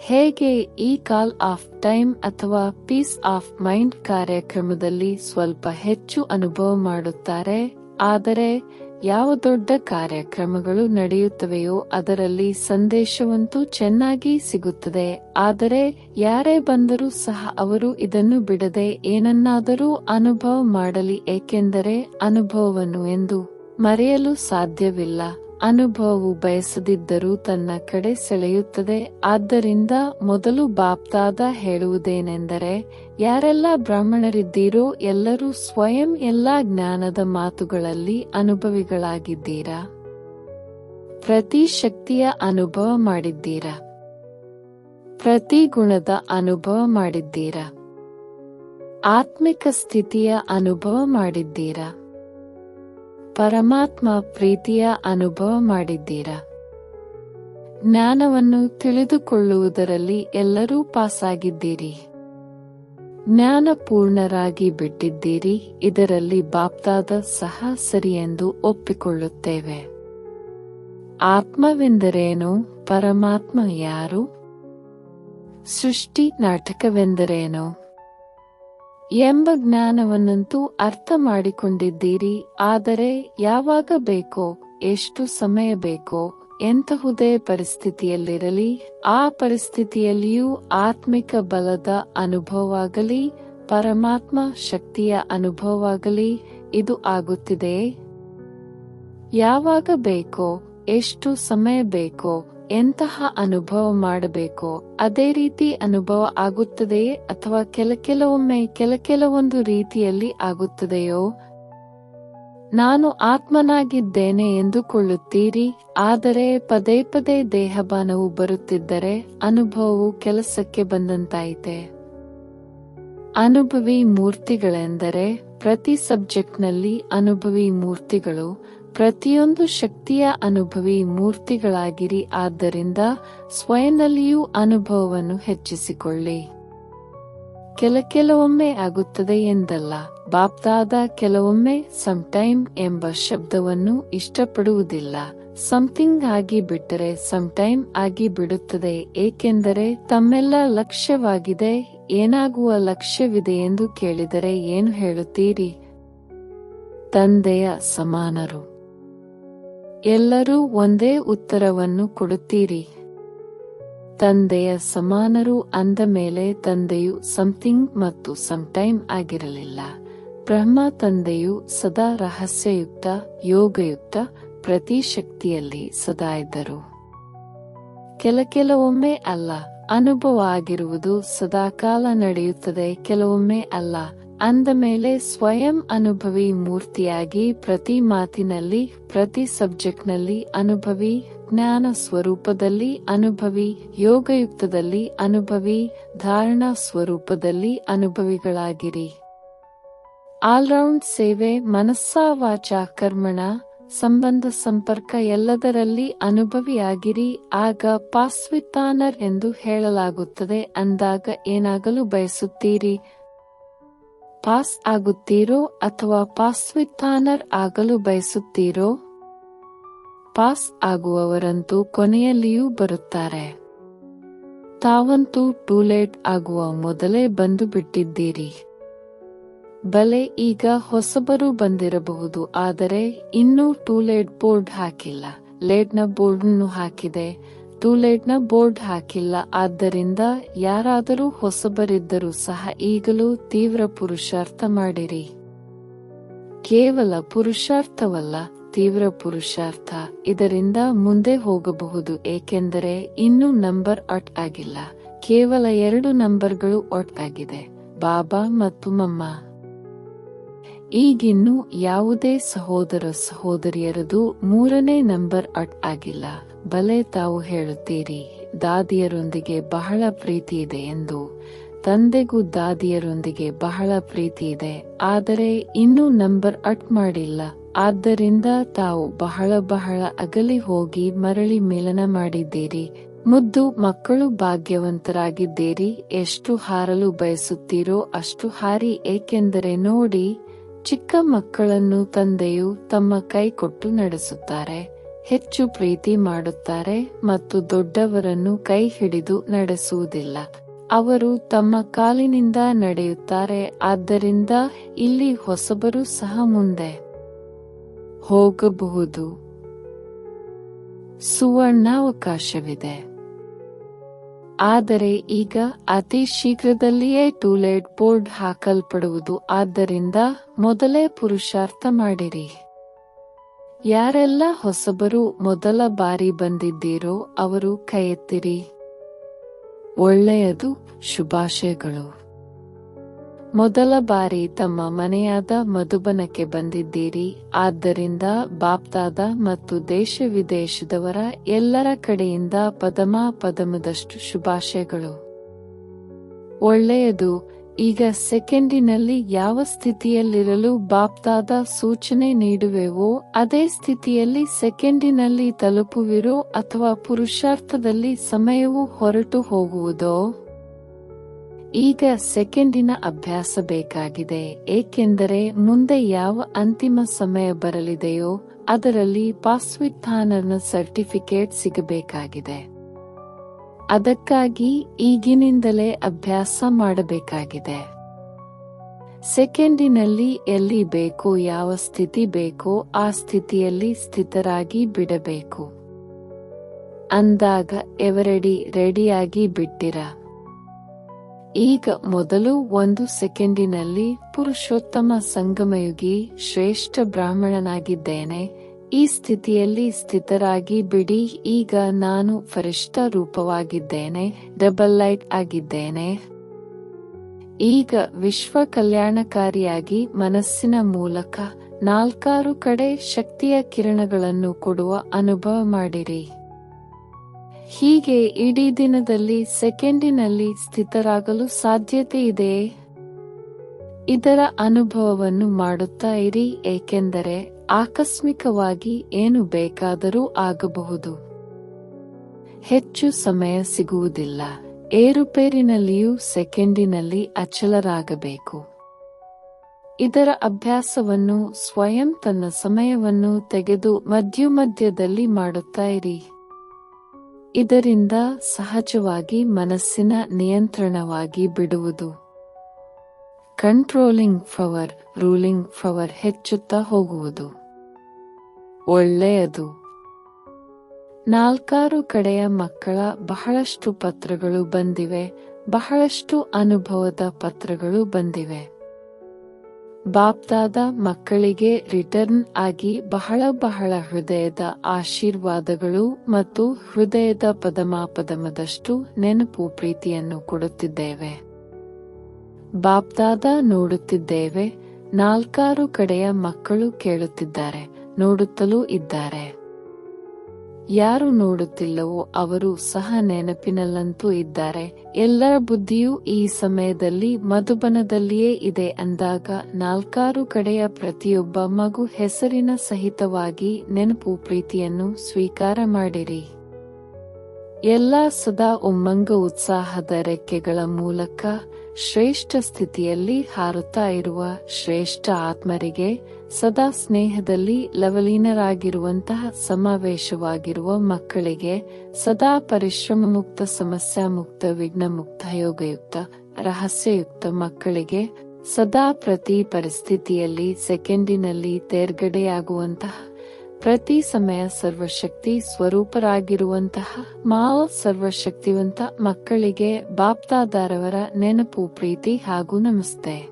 S1: ಹೇಗೆ ಈ ಕಾಲ್ ಆಫ್ ಟೈಮ್ ಅಥವಾ ಪೀಸ್ ಆಫ್ ಮೈಂಡ್ ಕಾರ್ಯಕ್ರಮದಲ್ಲಿ ಸ್ವಲ್ಪ ಹೆಚ್ಚು ಅನುಭವ ಮಾಡುತ್ತಾರೆ? ಆದರೆ ಯಾವ ದೊಡ್ಡ ಕಾರ್ಯಕ್ರಮಗಳು ನಡೆಯುತ್ತವೆಯೋ ಅದರಲ್ಲಿ ಸಂದೇಶವಂತೂ ಚೆನ್ನಾಗಿ ಸಿಗುತ್ತದೆ. ಆದರೆ ಯಾರೇ ಬಂದರೂ ಸಹ ಅವರು ಇದನ್ನು ಬಿಡದೆ ಏನನ್ನಾದರೂ ಅನುಭವ ಮಾಡಲಿ, ಏಕೆಂದರೆ ಅನುಭವವನ್ನು ಎಂದು ಮರೆಯಲು ಸಾಧ್ಯವಿಲ್ಲ. ಅನುಭವವು ಬಯಸದಿದ್ದರೂ ತನ್ನ ಕಡೆ ಸೆಳೆಯುತ್ತದೆ. ಆದ್ದರಿಂದ ಮೊದಲು ಬಾಪ್ತಾದ ಹೇಳುವುದೇನೆಂದರೆ, ಯಾರೆಲ್ಲ ಬ್ರಾಹ್ಮಣರಿದ್ದೀರೋ ಎಲ್ಲರೂ ಸ್ವಯಂ ಎಲ್ಲಾ ಜ್ಞಾನದ ಮಾತುಗಳಲ್ಲಿ ಅನುಭವಿಗಳಾಗಿದ್ದೀರಾ? ಪ್ರತಿ ಶಕ್ತಿಯ ಅನುಭವ ಮಾಡಿದ್ದೀರಾ? ಪ್ರತಿ ಗುಣದ ಅನುಭವ ಮಾಡಿದ್ದೀರಾ? ಆತ್ಮಿಕ ಸ್ಥಿತಿಯ ಅನುಭವ ಮಾಡಿದ್ದೀರಾ? ಪರಮಾತ್ಮ ಪ್ರೀತಿಯ ಅನುಭವ ಮಾಡಿದ್ದೀರಾ? ಜ್ಞಾನವನ್ನು ತಿಳಿದುಕೊಳ್ಳುವುದರಲ್ಲಿ ಎಲ್ಲರೂ ಪಾಸಾಗಿದ್ದೀರಿ. ಜ್ಞಾನಪೂರ್ಣರಾಗಿ ಬಿಟ್ಟಿದ್ದೀರಿ, ಇದರಲ್ಲಿ ಬಾಪ್ತಾದ ಸಹ ಸರಿಯೆಂದು ಒಪ್ಪಿಕೊಳ್ಳುತ್ತೇವೆ. ಆತ್ಮವೆಂದರೇನು? ಪರಮಾತ್ಮ ಯಾರು? ಸೃಷ್ಟಿ ನಾಟಕವೆಂದರೇನು? ಎಂಬ ಜ್ಞಾನವನ್ನಂತೂ ಅರ್ಥ ಮಾಡಿಕೊಂಡಿದ್ದೀರಿ, ಆದರೆ ಯಾವಾಗ ಬೇಕೋ, ಎಷ್ಟು ಸಮಯ ಬೇಕೋ, ಎಂತಹುದೇ ಪರಿಸ್ಥಿತಿಯಲ್ಲಿರಲಿ, ಆ ಪರಿಸ್ಥಿತಿಯಲ್ಲಿಯೂ ಆತ್ಮಿಕ ಬಲದ ಅನುಭವವಾಗಲಿ, ಪರಮಾತ್ಮ ಶಕ್ತಿಯ ಅನುಭವವಾಗಲಿ, ಇದು ಆಗುತ್ತಿದೆಯೇ? ಯಾವಾಗ ಬೇಕೋ, ಎಷ್ಟು ಸಮಯ ಬೇಕೋ ಎಂತಹ ಅನುಭವ ಮಾಡಬೇಕೋ, ಅದೇ ರೀತಿ ಅನುಭವ ಆಗುತ್ತದೆಯೇ ಅಥವಾ ಕೆಲ ಕೆಲವೊಮ್ಮೆ ಕೆಲ ಕೆಲವೊಂದು ರೀತಿಯಲ್ಲಿ ಆಗುತ್ತದೆಯೋ? ನಾನು ಆತ್ಮನಾಗಿದ್ದೇನೆ ಎಂದುಕೊಳ್ಳುತ್ತೀರಿ, ಆದರೆ ಪದೇ ಪದೇ ದೇಹಬಾನವು ಬರುತ್ತಿದ್ದರೆ ಅನುಭವವು ಕೆಲಸಕ್ಕೆ ಬಂದಂತಾಯಿತೆ? ಅನುಭವಿ ಮೂರ್ತಿಗಳೆಂದರೆ ಪ್ರತಿ ಸಬ್ಜೆಕ್ಟ್ನಲ್ಲಿ ಅನುಭವಿ ಮೂರ್ತಿಗಳು ಪ್ರತಿಯೊಂದು ಶಕ್ತಿಯ ಅನುಭವಿ ಮೂರ್ತಿಗಳಾಗಿರಿ, ಆದ್ದರಿಂದ ಸ್ವಯಂನಲ್ಲಿಯೂ ಅನುಭವವನ್ನು ಹೆಚ್ಚಿಸಿಕೊಳ್ಳಿ. ಕೆಲ ಕೆಲವೊಮ್ಮೆ ಆಗುತ್ತದೆ ಎಂದಲ್ಲ ಬಾಪ್ದಾದ ಕೆಲವೊಮ್ಮೆ ಸಮಟೈಮ್ ಎಂಬ ಶಬ್ದವನ್ನು ಇಷ್ಟಪಡುವುದಿಲ್ಲ. ಸಮಥಿಂಗ್ ಆಗಿ ಬಿಟ್ಟರೆ ಸಮಟೈಮ್ ಆಗಿ ಬಿಡುತ್ತದೆ, ಏಕೆಂದರೆ ತಮ್ಮೆಲ್ಲ ಲಕ್ಷ್ಯವಾಗಿದೆ, ಏನಾಗುವ ಲಕ್ಷ್ಯವಿದೆ ಎಂದು ಕೇಳಿದರೆ ಏನು ಹೇಳುತ್ತೀರಿ? ತಂದೆಯ ಸಮಾನರು. ಎಲ್ಲರೂ ಒಂದೇ ಉತ್ತರವನ್ನು ಕೊಡುತ್ತೀರಿ. ತಂದೆಯ ಸಮಾನರು ಅಂದ ಮೇಲೆ ತಂದೆಯು ಸಮಥಿಂಗ್ ಮತ್ತು ಸಮಟೈಮ್ ಆಗಿರಲಿಲ್ಲ. ಬ್ರಹ್ಮ ತಂದೆಯು ಸದಾ ರಹಸ್ಯಯುಕ್ತ, ಯೋಗಯುಕ್ತ ಪ್ರತಿ ಶಕ್ತಿಯಲ್ಲಿ ಸದಾ ಇದ್ದರು. ಕೆಲ ಕೆಲವೊಮ್ಮೆ ಅಲ್ಲ, ಅನುಭವ ಆಗಿರುವುದು ಸದಾಕಾಲ ನಡೆಯುತ್ತದೆ, ಕೆಲವೊಮ್ಮೆ ಅಲ್ಲ. ಅಂದ ಮೇಲೆ ಸ್ವಯಂ ಅನುಭವಿ ಮೂರ್ತಿಯಾಗಿ ಪ್ರತಿ ಮಾತಿನಲ್ಲಿ, ಪ್ರತಿ ಸಬ್ಜೆಕ್ಟ್ನಲ್ಲಿ ಅನುಭವಿ, ಜ್ಞಾನ ಸ್ವರೂಪದಲ್ಲಿ ಅನುಭವಿ, ಯೋಗಯುಕ್ತದಲ್ಲಿ ಅನುಭವಿ, ಧಾರಣಾ ಸ್ವರೂಪದಲ್ಲಿ ಅನುಭವಿಗಳಾಗಿರಿ. ಆಲ್ರೌಂಡ್ ಸೇವೆ, ಮನಸ್ಸಾ ವಾಚ ಕರ್ಮಣ, ಸಂಬಂಧ ಸಂಪರ್ಕ ಎಲ್ಲದರಲ್ಲಿ ಅನುಭವಿಯಾಗಿರಿ, ಆಗ ಪಾಸ್ವಿತಾನರ್ ಎಂದು ಹೇಳಲಾಗುತ್ತದೆ, ಅಂದಾಗ ಏನಾಗಲು ಬಯಸುತ್ತೀರಿ? ಪಾಸ್ ಆಗುತ್ತೀರೋ ಅಥವಾ ಪಾಸ್ ವಿಥ್ಯಾನರ್ ಆಗಲು ಬಯಸುತ್ತೀರೋ? ಪಾಸ್ ಆಗುವವರಂತೂ ಕೊನೆಯಲ್ಲಿಯೂ ಬರುತ್ತಾರೆ. ತಾವಂತೂ ಟೂಲೇಟ್ ಆಗುವ ಮೊದಲೇ ಬಂದು ಬಿಟ್ಟಿದ್ದೀರಿ. ಬಲೆ ಈಗ ಹೊಸಬರು ಬಂದಿರಬಹುದು, ಆದರೆ ಇನ್ನೂ ಟೂಲೇಟ್ ಬೋರ್ಡ್ ಹಾಕಿಲ್ಲ. ಲೇಟ್ನ ಬೋರ್ಡನ್ನು ಹಾಕಿದೆ. ಟೂಲೇಟ್ನ ಬೋರ್ಡ್ ಹಾಕಿಲ್ಲ. ಆದ್ದರಿಂದ ಯಾರಾದರೂ ಹೊಸಬರಿದ್ದರೂ ಸಹ ಈಗಲೂ ತೀವ್ರ ಪುರುಷಾರ್ಥ ಮಾಡಿರಿ. ಕೇವಲ ಪುರುಷಾರ್ಥವಲ್ಲ, ತೀವ್ರ ಪುರುಷಾರ್ಥ. ಇದರಿಂದ ಮುಂದೆ ಹೋಗಬಹುದು. ಏಕೆಂದರೆ ಇನ್ನೂ ನಂಬರ್ ಅಟ್ ಆಗಿಲ್ಲ. ಕೇವಲ ಎರಡು ನಂಬರ್ಗಳು ಒಟ್ ಆಗಿದೆ. ಬಾಬಾ ಮತ್ತು ಮಮ್ಮ. ಈಗಿನ್ನು ಯಾವುದೇ ಸಹೋದರ ಸಹೋದರಿಯರದು ಮೂರನೇ ನಂಬರ್ ಅಟ್ ಆಗಿಲ್ಲ. ಬಲೆ ತಾವು ಹೇಳುತ್ತೀರಿ, ದಾದಿಯರೊಂದಿಗೆ ಬಹಳ ಪ್ರೀತಿ ಇದೆ ಎಂದು. ತಂದೆಗೂ ದಾದಿಯರೊಂದಿಗೆ ಬಹಳ ಪ್ರೀತಿ ಇದೆ, ಆದರೆ ಇನ್ನೂ ನಂಬರ್ ಅಟ್ ಮಾಡಿಲ್ಲ. ಆದ್ದರಿಂದ ತಾವು ಬಹಳ ಬಹಳ ಅಗಲಿ ಹೋಗಿ ಮರಳಿ ಮಿಲನ ಮಾಡಿದ್ದೀರಿ, ಮುದ್ದು ಮಕ್ಕಳು ಭಾಗ್ಯವಂತರಾಗಿದ್ದೀರಿ, ಎಷ್ಟು ಹಾರಲು ಬಯಸುತ್ತೀರೋ ಅಷ್ಟು ಹಾರಿ, ಏಕೆಂದರೆ ನೋಡಿ, ಚಿಕ್ಕ ಮಕ್ಕಳನ್ನು ತಂದೆಯು ತಮ್ಮ ಕೈ ಕೊಟ್ಟು ನಡೆಸುತ್ತಾರೆ. ಹೆಚ್ಚು ಪ್ರೀತಿ ಮಾಡುತ್ತಾರೆ ಮತ್ತು ದೊಡ್ಡವರನ್ನು ಕೈ ಹಿಡಿದು ನಡೆಸುವುದಿಲ್ಲ. ಅವರು ತಮ್ಮ ಕಾಲಿನಿಂದ ನಡೆಯುತ್ತಾರೆ, ಆದ್ದರಿಂದ ಇಲ್ಲಿ ಹೊಸಬರು ಸಹ ಮುಂದೆ ಹೋಗಬಹುದು. ಸುವರ್ಣಾವಕಾಶವಿದೆ. ಆದರೆ ಈಗ ಅತಿ ಶೀಘ್ರದಲ್ಲಿಯೇ ಟೂಲೆಟ್ ಬೋರ್ಡ್ ಹಾಕಲ್ಪಡುವುದು, ಆದ್ದರಿಂದ ಮೊದಲೇ ಪುರುಷಾರ್ಥ ಮಾಡಿರಿ. ಯಾರೆಲ್ಲ ಹೊಸಬರು ಮೊದಲ ಬಾರಿ ಬಂದಿದ್ದೀರೋ ಅವರು ಕೈ ಎತ್ತಿರಿ ಒಳ್ಳೆಯದು ಶುಭಾಶಯಗಳು. ಮೊದಲ ಬಾರಿ ತಮ್ಮ ಮನೆಯಾದ ಮಧುಬನಕ್ಕೆ ಬಂದಿದ್ದೀರಿ. ಆದ್ದರಿಂದ ಬಾಪ್ತಾದ ಮತ್ತು ದೇಶ ವಿದೇಶದವರ ಎಲ್ಲರ ಕಡೆಯಿಂದ ಪದಮ ಪದಮದಷ್ಟು ಶುಭಾಶಯಗಳು. ಒಳ್ಳೆಯದು ಈಗ ಸೆಕೆಂಡಿನಲ್ಲಿ ಯಾವ ಸ್ಥಿತಿಯಲ್ಲಿರಲು ಬಾಪ್ತಾದ ಸೂಚನೆ ನೀಡುವೆವೋ, ಅದೇ ಸ್ಥಿತಿಯಲ್ಲಿ ಸೆಕೆಂಡಿನಲ್ಲಿ ತಲುಪುವಿರೋ ಅಥವಾ ಪುರುಷಾರ್ಥದಲ್ಲಿ ಸಮಯವು ಹೊರಟು ಹೋಗುವುದೋ? ಈಗ ಸೆಕೆಂಡಿನ ಅಭ್ಯಾಸ ಬೇಕಾಗಿದೆ, ಏಕೆಂದರೆ ಮುಂದೆ ಯಾವ ಅಂತಿಮ ಸಮಯ ಬರಲಿದೆಯೋ, ಅದರಲ್ಲಿ ಪಾಸ್ವಿಥಾನನ ಸರ್ಟಿಫಿಕೇಟ್ ಸಿಗಬೇಕಾಗಿದೆ. ಅದಕ್ಕಾಗಿ ಈಗಿನಿಂದಲೇ ಅಭ್ಯಾಸ ಮಾಡಬೇಕಾಗಿದೆ. ಸೆಕೆಂಡಿನಲ್ಲಿ ಎಲ್ಲಿ ಬೇಕೋ ಯಾವ ಸ್ಥಿತಿ ಬೇಕೋ ಆ ಸ್ಥಿತಿಯಲ್ಲಿ ಸ್ಥಿತರಾಗಿ ಬಿಡಬೇಕು. ಅಂದಾಗ ಎವರೆಡಿ ರೆಡಿಯಾಗಿ ಬಿಟ್ಟಿರ. ಈಗ ಮೊದಲು ಒಂದು ಸೆಕೆಂಡಿನಲ್ಲಿ ಪುರುಷೋತ್ತಮ ಸಂಗಮಯುಗಿ ಶ್ರೇಷ್ಠ ಬ್ರಾಹ್ಮಣನಾಗಿದ್ದೇನೆ. ಈ ಸ್ಥಿತಿಯಲ್ಲಿ ಸ್ಥಿತರಾಗಿ ಬಿಡಿ, ಈಗ ನಾನು ಫರಿಷ್ಠ ರೂಪವಾಗಿದ್ದೇನೆ, ಡಬಲ್ ಲೈಟ್ ಆಗಿದ್ದೇನೆ. ಈಗ ವಿಶ್ವ ಕಲ್ಯಾಣಕಾರಿಯಾಗಿ ಮನಸ್ಸಿನ ಮೂಲಕ ನಾಲ್ಕಾರು ಕಡೆ ಶಕ್ತಿಯ ಕಿರಣಗಳನ್ನು ಕೊಡುವ ಅನುಭವ ಮಾಡಿರಿ. ಹೀಗೆ ಇಡೀ ದಿನದಲ್ಲಿ ಸೆಕೆಂಡಿನಲ್ಲಿ ಸ್ಥಿತರಾಗಲು ಸಾಧ್ಯತೆ ಇದೆಯೇ ಇದರ ಅನುಭವವನ್ನು ಮಾಡುತ್ತಾ ಇರಿ, ಏಕೆಂದರೆ ಆಕಸ್ಮಿಕವಾಗಿ ಏನು ಬೇಕಾದರೂ ಆಗಬಹುದು. ಹೆಚ್ಚು ಸಮಯ ಸಿಗುವುದಿಲ್ಲ. ಏರುಪೇರಿನಲ್ಲಿಯೂ ಸೆಕೆಂಡಿನಲ್ಲಿ ಅಚಲರಾಗಬೇಕು. ಇದರ ಅಭ್ಯಾಸವನ್ನು ಸ್ವಯಂ ತನ್ನ ಸಮಯವನ್ನು ತೆಗೆದು ಮಧ್ಯ ಮಧ್ಯದಲ್ಲಿ ಮಾಡುತ್ತಾ ಇರಿ. ಇದರಿಂದ ಸಹಜವಾಗಿ ಮನಸ್ಸಿನ ನಿಯಂತ್ರಣವಾಗಿ ಬಿಡುವುದು. ಕಂಟ್ರೋಲಿಂಗ್ ಪವರ್ ರೂಲಿಂಗ್ ಪವರ್ ಹೆಚ್ಚುತ್ತಾ ಹೋಗುವುದು. ಒಳ್ಳೆಯದು. ನಾಲ್ಕಾರು ಕಡೆಯ ಮಕ್ಕಳ ಬಹಳಷ್ಟು ಪತ್ರಗಳು ಬಂದಿವೆ, ಬಹಳಷ್ಟು ಅನುಭವದ ಪತ್ರಗಳು ಬಂದಿವೆ. ಬಾಪ್ದಾದ ಮಕ್ಕಳಿಗೆ ರಿಟರ್ನ್ ಆಗಿ ಬಹಳ ಬಹಳ ಹೃದಯದ ಆಶೀರ್ವಾದಗಳು ಮತ್ತು ಹೃದಯದ ಪದಮಾಪದಮದಷ್ಟು ನೆನಪು ಪ್ರೀತಿಯನ್ನು ಕೊಡುತ್ತಿದ್ದೇವೆ. ಬಾಪ್ದಾದ ನೋಡುತ್ತಿದ್ದೇವೆ ನಾಲ್ಕಾರು ಕಡೆಯ ಮಕ್ಕಳು ಕೇಳುತ್ತಿದ್ದಾರೆ, ನೋಡುತ್ತಲೂ ಇದ್ದಾರೆ. ಯಾರು ನೋಡುತ್ತಿಲ್ಲವೋ ಅವರು ಸಹ ನೆನಪಿನಲ್ಲಂತೂ ಇದ್ದಾರೆ. ಎಲ್ಲರ ಬುದ್ಧಿಯೂ ಈ ಸಮಯದಲ್ಲಿ ಮಧುಬನದಲ್ಲಿಯೇ ಇದೆ ಅಂದಾಗ ನಾಲ್ಕಾರು ಕಡೆಯ ಪ್ರತಿಯೊಬ್ಬ ಮಗು ಹೆಸರಿನ ಸಹಿತವಾಗಿ ನೆನಪು ಪ್ರೀತಿಯನ್ನು ಸ್ವೀಕಾರ ಮಾಡಿರಿ. ಎಲ್ಲ ಸದಾ ಉಮ್ಮಂಗ ಉತ್ಸಾಹದ ರೆಕ್ಕೆಗಳ ಮೂಲಕ ಶ್ರೇಷ್ಠ ಸ್ಥಿತಿಯಲ್ಲಿ ಹಾರುತ್ತಾ ಇರುವ ಶ್ರೇಷ್ಠ ಆತ್ಮರಿಗೆ ಸದಾ ಸ್ನೇಹದಲ್ಲಿ ಲವಲೀನರಾಗಿರುವಂತಹ ಸಮಾವೇಶವಾಗಿರುವ ಮಕ್ಕಳಿಗೆ ಸದಾ ಪರಿಶ್ರಮ ಮುಕ್ತ ಸಮಸ್ಯಾ ಮುಕ್ತ ವಿಘ್ನ ಮುಕ್ತ ಯೋಗಯುಕ್ತ, ರಹಸ್ಯಯುಕ್ತ ಮಕ್ಕಳಿಗೆ ಸದಾ ಪ್ರತಿ ಪರಿಸ್ಥಿತಿಯಲ್ಲಿ ಸೆಕೆಂಡಿನಲ್ಲಿ ತೇರ್ಗಡೆಯಾಗುವಂತಹ ಪ್ರತಿ ಸಮಯ ಸರ್ವಶಕ್ತಿ ಸ್ವರೂಪರಾಗಿರುವಂತಹ ಮಾವ ಸರ್ವಶಕ್ತಿವಂತ ಮಕ್ಕಳಿಗೆ ಬಾಪ್ತಾದಾರವರ ನೆನಪು, ಪ್ರೀತಿ ಹಾಗೂ ನಮಸ್ತೆ.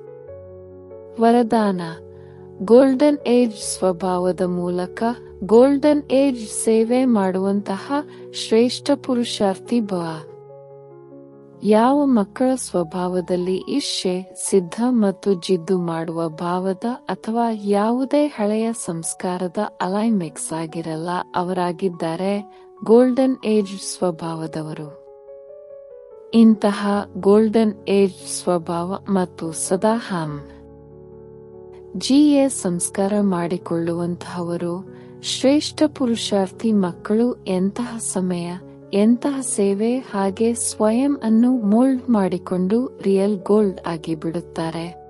S1: ವರದಾನ ಗೋಲ್ಡನ್ ಏಜ್ ಸ್ವಭಾವದ ಮೂಲಕ ಗೋಲ್ಡನ್ ಏಜ್ ಸೇವೆ ಮಾಡುವಂತಹ ಶ್ರೇಷ್ಠ ಪುರುಷಾರ್ಥಿ ಭವ. ಯಾವ ಮಕ್ಕಳ ಸ್ವಭಾವದಲ್ಲಿ ಇಶ್ಯೆ ಸಿದ್ಧ ಮತ್ತು ಜಿದ್ದು ಮಾಡುವ ಭಾವದ ಅಥವಾ ಯಾವುದೇ ಹಳೆಯ ಸಂಸ್ಕಾರದ ಅಲೈಮೆಕ್ಸ್ ಆಗಿರಲ್ಲ, ಅವರಾಗಿದ್ದಾರೆ ಗೋಲ್ಡನ್ ಏಜ್ ಸ್ವಭಾವದವರು. ಇಂತಹ ಗೋಲ್ಡನ್ ಏಜ್ ಸ್ವಭಾವ ಮತ್ತು ಸದಾ ಹಾಮ್ ಜಿಎ ಸಂಸ್ಕಾರ ಮಾಡಿಕೊಳ್ಳುವಂತಹವರು ಶ್ರೇಷ್ಠ ಪುರುಷಾರ್ಥಿ ಮಕ್ಕಳು ಎಂತಹ ಸಮಯ ಎಂತಹ ಸೇವೆ ಹಾಗೆ ಸ್ವಯಂ ಅನ್ನು ಮೋಲ್ಡ್ ಮಾಡಿಕೊಂಡು ರಿಯಲ್ ಗೋಲ್ಡ್ ಆಗಿ ಬಿಡುತ್ತಾರೆ.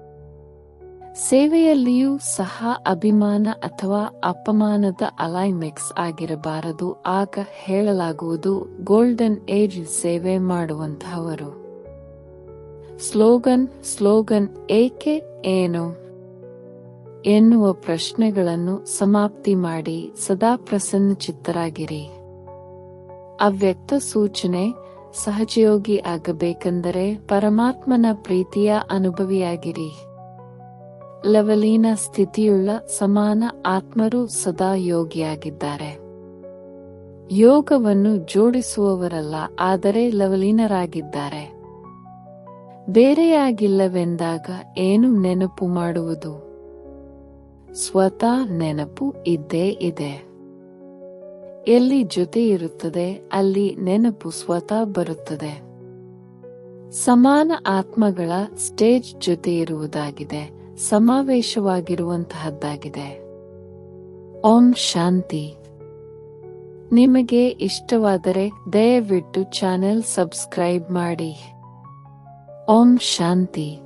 S1: ಸೇವೆಯಲ್ಲಿಯೂ ಸಹ ಅಭಿಮಾನ ಅಥವಾ ಅಪಮಾನದ ಅಲೈಮೆಕ್ಸ್ ಆಗಿರಬಾರದು. ಆಗ ಹೇಳಲಾಗುವುದು, ಗೋಲ್ಡನ್ ಏಜ್ ಸೇವೆ ಮಾಡುವಂತಹವರು. ಸ್ಲೋಗನ್ ಸ್ಲೋಗನ್ ಏಕೆ ಏನು? ಎನ್ನುವ ಪ್ರಶ್ನೆಗಳನ್ನು ಸಮಾಪ್ತಿ ಮಾಡಿ, ಸದಾ ಪ್ರಸನ್ನಚಿತ್ತರಾಗಿರಿ ಅವ್ಯಕ್ತ ಸೂಚನೆ ಸಹಜಯೋಗಿ ಆಗಬೇಕೆಂದರೆ ಪರಮಾತ್ಮನ ಪ್ರೀತಿಯ ಅನುಭವಿಯಾಗಿರಿ. ಲವಲೀನ ಸ್ಥಿತಿಯುಳ್ಳ ಸಮಾನ ಆತ್ಮರು ಸದಾ ಯೋಗಿಯಾಗಿದ್ದಾರೆ. ಯೋಗವನ್ನು ಜೋಡಿಸುವವರಲ್ಲ, ಆದರೆ ಲವಲೀನರಾಗಿದ್ದಾರೆ. ಬೇರೆಯಾಗಿಲ್ಲವೆಂದಾಗ ಏನು ನೆನಪು ಮಾಡುವುದು? ಸ್ವತಃ ನೆನಪು ಇದ್ದೇ ಇದೆ. ಎಲ್ಲಿ ಜೊತೆ ಇರುತ್ತದೆ, ಅಲ್ಲಿ ನೆನಪು ಸ್ವತಃ ಬರುತ್ತದೆ. ಸಮಾನ ಆತ್ಮಗಳ ಸ್ಟೇಜ್ ಜೊತೆ ಇರುವುದಾಗಿದೆ, ಸಮಾವೇಶವಾಗಿರುವಂತಹದ್ದಾಗಿದೆ. ಓಂ ಶಾಂತಿ. ನಿಮಗೆ ಇಷ್ಟವಾದರೆ ದಯವಿಟ್ಟು ಚಾನೆಲ್ ಸಬ್ಸ್ಕ್ರೈಬ್ ಮಾಡಿ. ಓಂ ಶಾಂತಿ.